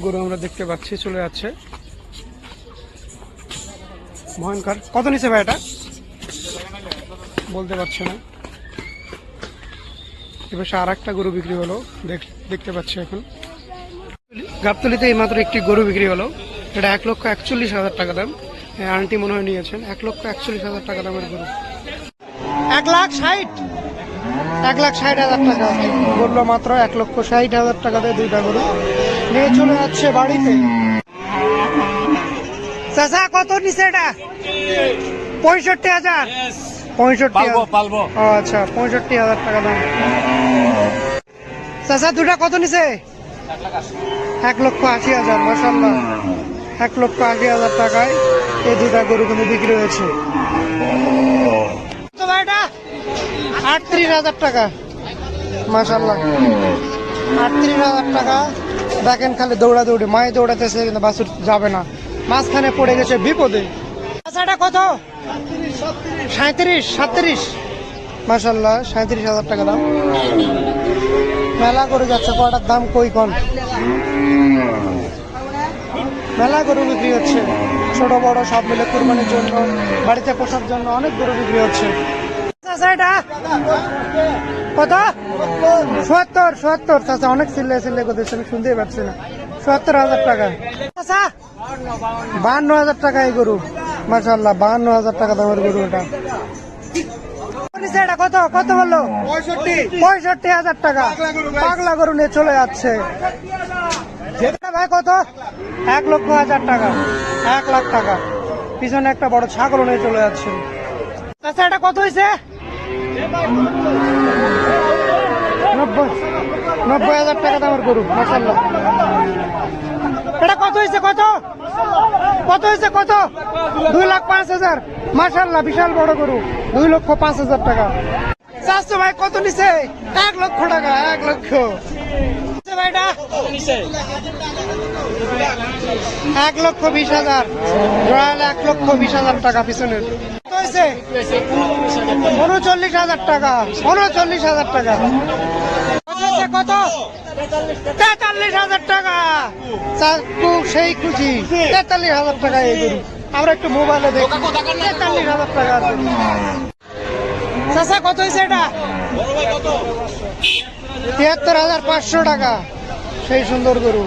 গরু আমরা দেখতে পাচ্ছি চলে যাচ্ছে। ভয়ঙ্কর কত নিছে ভাই এটা? বলতে পারছে না। এবার আর একটা গরু বিক্রি হলো দেখ- দেখতে পাচ্ছি এখন। গাবতলিতে এই মাত্র একটি গরু বিক্রি হলো। এটা এক লক্ষ একচল্লিশ হাজার টাকা দাম। আন্টি মনে হয় নিয়েছেন। এক লক্ষ একচল্লিশ হাজার টাকা দামের গরু। এক লাখ ষাট। এক লাখ ষাট হাজার টাকা। বলল মাত্র এক লক্ষ ষাট হাজার টাকা দিয়ে দুইটা গরু। নিয়ে চলে যাচ্ছে বাড়িতে। চাচা কত নিছে এটা? পঁয়ষট্টি হাজার। পঁয়ষট্টি পালবো আচ্ছা পঁয়ষট্টি হাজার টাকা দাম। চাচা দুটা কত নিছে? এক লক্ষ আশি হাজার মাসাল্লাহ এক লক্ষ আশি হাজার টাকায় এই দুটা গরু কিন্তু বিক্রি হয়েছে। আটত্রিশ হাজার টাকা। মাসাল্লাহ আটত্রিশ হাজার টাকা। দেখেন খালি দৌড়া দৌড়ি, মায়ে দৌড়াতেছে কিন্তু বাসুর যাবে না। মাঝখানে পড়ে গেছে বিপদে। আচ্ছা কত? সাঁত্রিশ। সাতত্রিশ মাসাল্লাহ সাঁত্রিশ হাজার টাকা দাম। মেলা করে যাচ্ছে কটার দাম কই কন? মেলা গরু বিক্রি হচ্ছে। ছোট, বড়, সব মিলে কুরবানির জন্য, বাড়িতে পোষার জন্য অনেক গরু বিক্রি হচ্ছে। চাচা এটা কত? সত্তর সত্তর। চাচা অনেক সিল্লে সিল্লে করতেছে আমি শুনতেই পাচ্ছি না। সত্তর হাজার টাকা। চাচা বাহান্ন হাজার টাকা এই গরু। মাসাল্লাহ বাহান্ন হাজার টাকা দামের গরু এটা। এটা কত? কত বলল পঁয়ষট্টি। হাজার টাকা। পাগলা গরু নিয়ে চলে যাচ্ছে। ভাই কত? এক লক্ষ হাজার টাকা। এক লাখ টাকা। পিছনে একটা বড় ছাগল নিয়ে চলে যাচ্ছে। আচ্ছা এটা কত হয়েছে নব্বই নব্বই হাজার টাকা দামের গরু মাসাল্লাহ এটা কত হয়েছে, কত? কত হয়েছে, কত? দুই লাখ পাঁচ হাজার। মাসাল্লাহ বিশাল বড় গরু। দুই লক্ষ পাঁচ হাজার টাকা। চারশো ভাই, কত নিছে? এক লক্ষ টাকা, এক লক্ষ। ভাইটা? এক লক্ষ বিশ হাজার। এক লক্ষ বিশ হাজার টাকা পিছনের। হয়েছে? উনচল্লিশ হাজার টাকা, উনচল্লিশ হাজার টাকা। কত? তেতাল্লিশ হাজার টাকা। চাকু সেই খুশি। তেতাল্লিশ হাজার টাকা এই গরু। আমরা একটু মোবাইলে দেখি। তেতাল্লিশ হাজার টাকা চাচা, কত হয়েছে এটা? তিয়াত্তর হাজার পাঁচশো টাকা। সেই সুন্দর গরু।